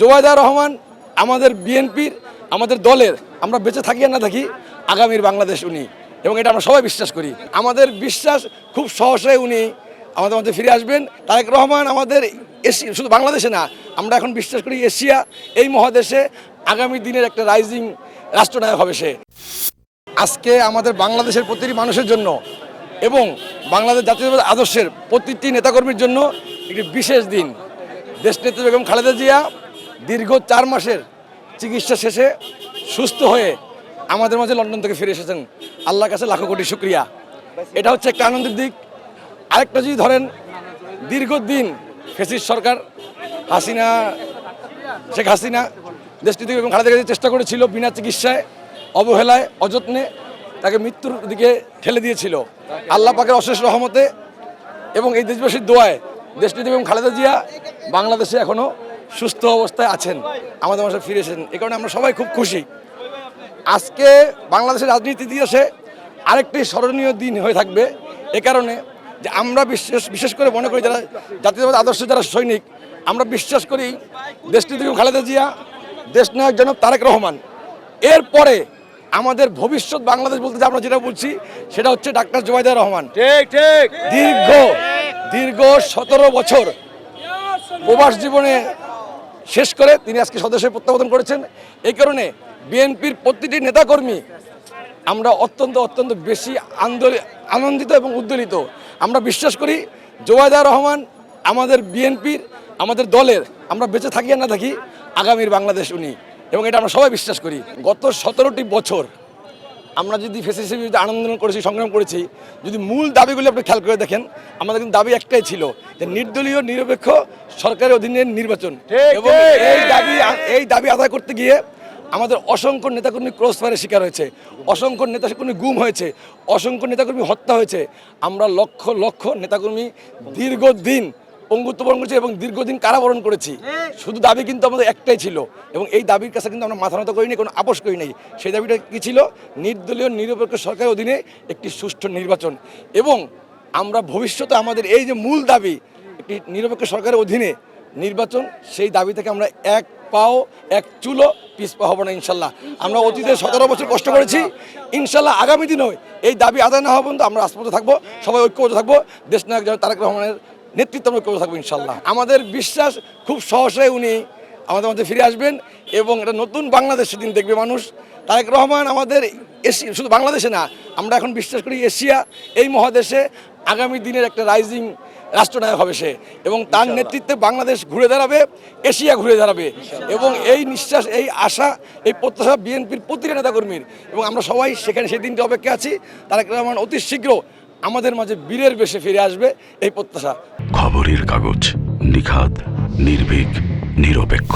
জোবায়দা রহমান আমাদের বিএনপির, আমাদের দলের, আমরা বেঁচে থাকি আর না থাকি, আগামীর বাংলাদেশ উনি। এবং এটা আমরা সবাই বিশ্বাস করি। আমাদের বিশ্বাস খুব সহসায় উনি আমাদের মধ্যে ফিরে আসবেন। তারেক রহমান আমাদের এশিয়া শুধু বাংলাদেশে না, আমরা এখন বিশ্বাস করি এশিয়া, এই মহাদেশে আগামী দিনের একটা রাইজিং রাষ্ট্রনায়ক হবে সে। আজকে আমাদের বাংলাদেশের প্রতিটি মানুষের জন্য এবং বাংলাদেশ জাতীয়তাবাদী আদর্শের প্রতিটি নেতাকর্মীর জন্য একটি বিশেষ দিন। দেশনেত্রী বেগম খালেদা জিয়া দীর্ঘ চার মাসের চিকিৎসা শেষে সুস্থ হয়ে আমাদের মাঝে লন্ডন থেকে ফিরে এসেছেন। আল্লাহর কাছে লাখো কোটি শুক্রিয়া। এটা হচ্ছে একটা আনন্দের দিক। আরেকটা যদি ধরেন, দীর্ঘদিন ফেসিস সরকার, হাসিনা, শেখ হাসিনা দেশটি থেকে এবং খালেদা চেষ্টা করেছিল বিনা চিকিৎসায়, অবহেলায়, অযত্নে তাকে মৃত্যুর দিকে ঠেলে দিয়েছিল। আল্লাহ পাকের অশেষ রহমতে এবং এই দেশবাসীর দোয়ায় দেশটি এবং খালেদা জিয়া বাংলাদেশে এখনও সুস্থ অবস্থায় আছেন আমাদের মাসে ফিরে এসেছেন। এ কারণে আমরা সবাই খুব খুশি। আজকে বাংলাদেশের রাজনীতি ইতিহাসে আরেকটি স্মরণীয় দিন হয়ে থাকবে। এ কারণে যে আমরা বিশেষ বিশেষ করে মনে করি যারা জাতীয়তাবাদ আদর্শ যারা সৈনিক আমরা বিশ্বাস করি দেশটি থেকে খালেদা জিয়া দেশনায়ক জনক তারেক রহমান। এরপরে আমাদের ভবিষ্যৎ বাংলাদেশ বলতে যে আমরা যেটা বলছি সেটা হচ্ছে ডাক্তার জুবাইদা রহমান। ঠিক ঠিক। দীর্ঘ দীর্ঘ সতেরো বছর প্রবাস জীবনে শেষ করে তিনি আজকে সদস্যের প্রত্যাবর্তন করেছেন। এই কারণে বিএনপির প্রতিটি নেতাকর্মী আমরা অত্যন্ত অত্যন্ত বেশি আনন্দিত এবং উদ্দোলিত আমরা বিশ্বাস করি জোয়াদা রহমান আমাদের বিএনপির, আমাদের দলের, আমরা বেঁচে থাকি আর না থাকি আগামীর বাংলাদেশ উনি। এবং এটা আমরা সবাই বিশ্বাস করি। গত সতেরোটি বছর আমরা যদি ফেসিসের বিরুদ্ধে আন্দোলন করেছি সংগ্রাম করেছি যদি মূল দাবিগুলি আপনি খেয়াল করে দেখেন আমাদের কিন্তু দাবি একটাই ছিল যে নির্দলীয় নিরপেক্ষ সরকারের অধীনে নির্বাচন। এবং এই দাবি এই দাবি আদায় করতে গিয়ে আমাদের অসংখ্য নেতাকর্মী ক্রস ফায়ারের শিকার হয়েছে অসংখ্য নেতাকর্মী গুম হয়েছে অসংখ্য নেতাকর্মী হত্যা হয়েছে। আমরা লক্ষ লক্ষ নেতাকর্মী দীর্ঘদিন পঙ্গুত্ব বরণ করেছি এবং দীর্ঘদিন কারাবরণ করেছি। শুধু দাবি কিন্তু আমাদের একটাই ছিল এবং এই দাবির কাছে কিন্তু আমরা মাথা নত করিনি কোনো আপোষ করি নাই সেই দাবিটা কী ছিল? নির্দলীয় নিরপেক্ষ সরকারের অধীনে একটি সুষ্ঠু নির্বাচন এবং আমরা ভবিষ্যতে আমাদের এই যে মূল দাবি একটি নিরপেক্ষ সরকারের অধীনে নির্বাচন সেই দাবি থেকে আমরা এক পাও এক চুলো পিছপা হব না ইনশাল্লাহ। আমরা অতীতে সতেরো বছর কষ্ট করেছি। ইনশাল্লাহ আগামী দিনেও এই দাবি আদায় না হওয়া পর্যন্ত আমরা রাজপথে থাকব সবাই ঐক্যবদ্ধ থাকব দেশ নায়ক তারেক রহমানের নেতৃত্বে আমরা ঐক্যবদ্ধ থাকব ইনশাল্লাহ আমাদের বিশ্বাস খুব সহসায় উনি আমাদের মধ্যে ফিরে আসবেন এবং এটা নতুন বাংলাদেশ সেদিন দেখবে মানুষ। তারেক রহমান আমাদের এশিয়া শুধু বাংলাদেশে না আমরা এখন বিশ্বাস করি এশিয়া এই মহাদেশে আগামী দিনের একটা রাইজিং রাষ্ট্রনায়ক হবে সে এবং তার নেতৃত্বে বাংলাদেশ ঘুরে দাঁড়াবে এশিয়া ঘুরে দাঁড়াবে এবং এই নিঃশ্বাস এই আশা এই প্রত্যাশা বিএনপির প্রতিটা নেতাকর্মীর এবং আমরা সবাই সেখানে সেই দিনটি অপেক্ষা আছি। তারেক রহমান অতি শীঘ্র আমাদের মাঝে বীরের বেশে ফিরে আসবে এই প্রত্যাশা। খবরের কাগজ নিখাদ নির্ভীক নিরপেক্ষ।